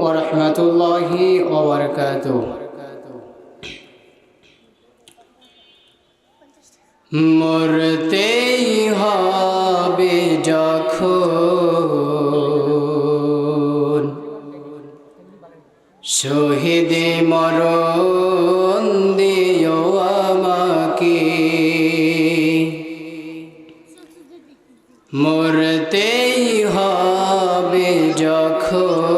ورحمة الله وبركاته মরতেই হবে যখন শহীদে মরণ দিও আমাকে মরতেই হবে যখন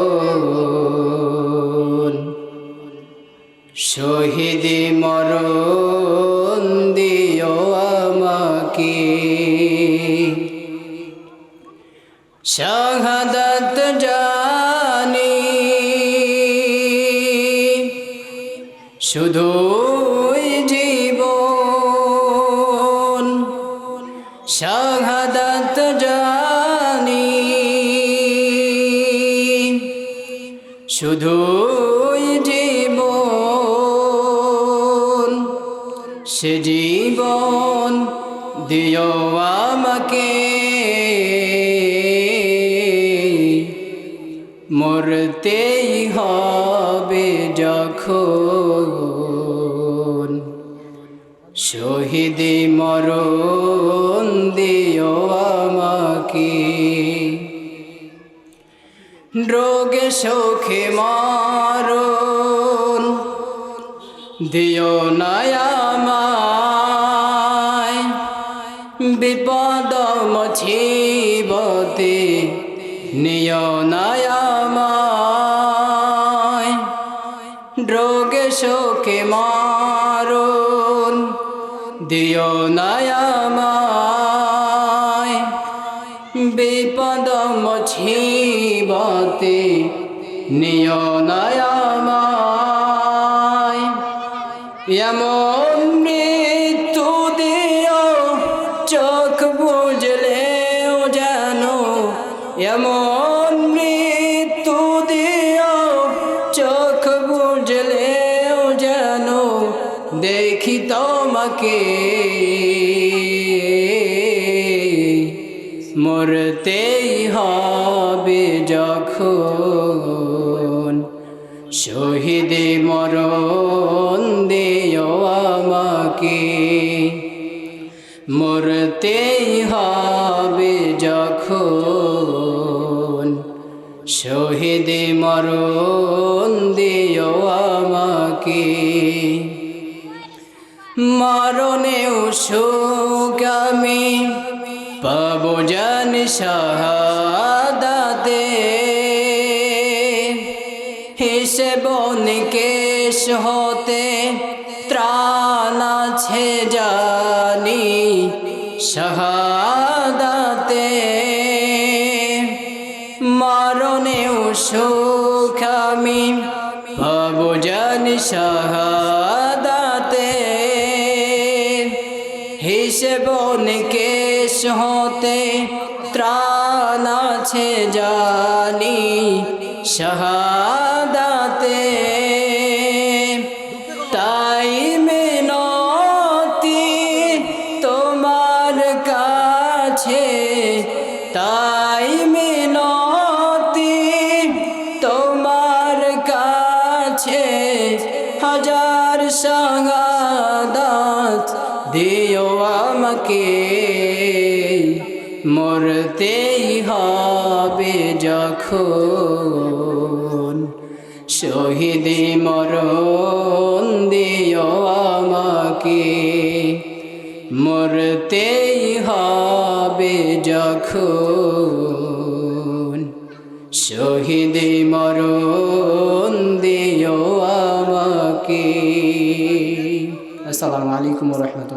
শহীদে মরণ দিও আমাকে। শাহাদাত জানি শুধুই জীবন। শাহাদাত জানি শুধুই সে জীবন দিও আমাকে। মরতেই হবে যখন। শহীদে মরণ দিও আমাকে। রোগে শোকে মারণ দিও নয়ামায়। বিপদ মছিবতে নিয় নয়ামায়। রোগে শোকে মারণ দিও নয়ামায়। বিপদ মছিবতে নিয় নয়ামায় এমন মৃত্যু দিও, চোখ বুঝলেও জানো। এমন মৃত্যু দিও, চোখ বুঝলেও জানো। দেখি তোমাকে। মরতেই হবে যখন। শহীদে মরণ দিও আমাকে মরতেই হবে যখন। শহীদে মরণ দিও আমাকে। মরণেও সুখ আমি পাবো জান শাহাদাতে। হিসেব নিকেশ হতে ত্রাণ আছে জানি শাহাদাতে। মরণেও সুখ আমি পাবো জান শাহাদাতে। হিসেব নিকেশ হতে ত্রাণ আছে জানি শাহাদাতে তাই মিনতি তোমার কাছে হাজার সঙ্গাদাত দিও আমাকে। মরতেই হবে যখন শহীদে মরণ দিও আমাকে। মরতেই হবে যখন। শহীদ মরণ দিও আমাকে। আসসালামু আলাইকুম রহমতুল্লাহ।